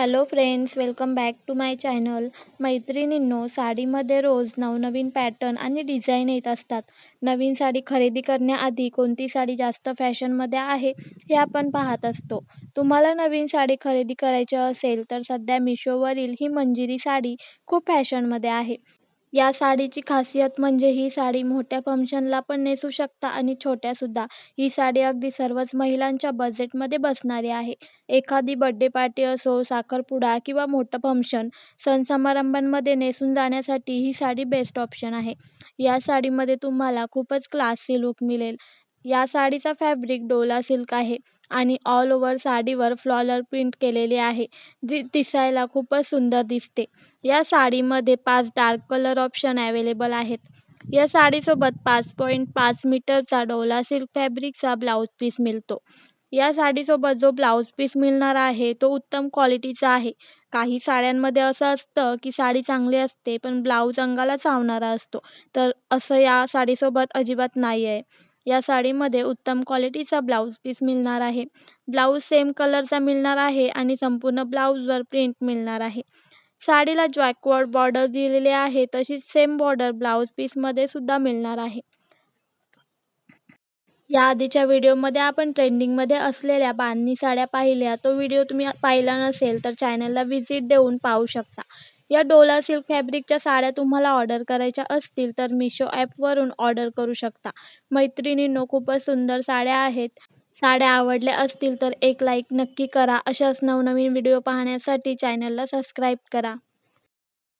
Hello friends welcome back to my channel मैत्रिणींनो साडीमध्ये रोज नवनवीन पॅटर्न आणि डिझाईन येत असतात. नवीन साडी खरेदी करण्याआधी कोणती साडी जास्त फॅशनमध्ये आहे हे आपण पाहत असतो. तुम्हाला नवीन साडी खरेदी करायची असेल तर सध्या मिशोवरील ही मंजिरी साडी खूप फॅशनमध्ये आहे. या साडीची खासियत म्हणजे ही साडी मोठ्या फंक्शनला पण नेसू शकता आणि छोट्यासुद्धा ही साडी अगदी सर्वच महिलांच्या बजेटमध्ये बसणारी आहे. एखादी बड्डे पार्टी असो साखरपुडा किंवा मोठं फंक्शन सण समारंभांमध्ये नेसून जाण्यासाठी ही साडी बेस्ट ऑप्शन आहे. या साडीमध्ये तुम्हाला खूपच क्लासी लुक मिळेल. या साडीचा फॅब्रिक डोला सिल्क आहे. आणि ऑल ओव्हर साडीवर फ्लॉलर प्रिंट केलेली आहे जी दिसायला खूपच सुंदर दिसते. या साडीमध्ये पाच डार्क कलर ऑप्शन अवेलेबल आहेत. या साडीसोबत पाच पॉईंट पाच मीटरचा डोला सिल्क फॅब्रिकचा ब्लाऊज पीस मिळतो. या साडीसोबत जो ब्लाऊज पीस मिळणार आहे तो उत्तम क्वालिटीचा आहे. काही साड्यांमध्ये असं असतं की साडी चांगली असते पण ब्लाऊज अंगाला चावणारा असतो. तर असं या साडीसोबत अजिबात नाही आहे या साडीमध्ये उत्तम क्वालिटीचा ब्लाऊज पीस मिळणार आहे. ब्लाऊज सेम कलरचा मिळणार आहे आणि संपूर्ण ब्लाऊजवर प्रिंट मिळणार आहे. साडीला जॅकवर्ड बॉर्डर दिलेली आहे तशीच सेम बॉर्डर ब्लाऊज पीसमध्ये सुद्धा मिळणार आहे. या आधीच्या व्हिडिओमध्ये आपण ट्रेंडिंगमध्ये असलेल्या बांधणी साड्या पाहिल्या. तो व्हिडिओ तुम्ही पाहिला नसेल तर चॅनलला व्हिजिट देऊन पाहू शकता. या डोला सिल्क फॅब्रिकच्या साड्या तुम्हाला ऑर्डर करायच्या असतील तर मिशो ॲपवरून ऑर्डर करू शकता. मैत्रिणींनो खूपच सुंदर साड्या आहेत. साड्या आवडल्या असतील तर एक लाईक नक्की करा. अशाच नवनवीन व्हिडिओ पाहण्यासाठी चॅनलला सबस्क्राईब करा.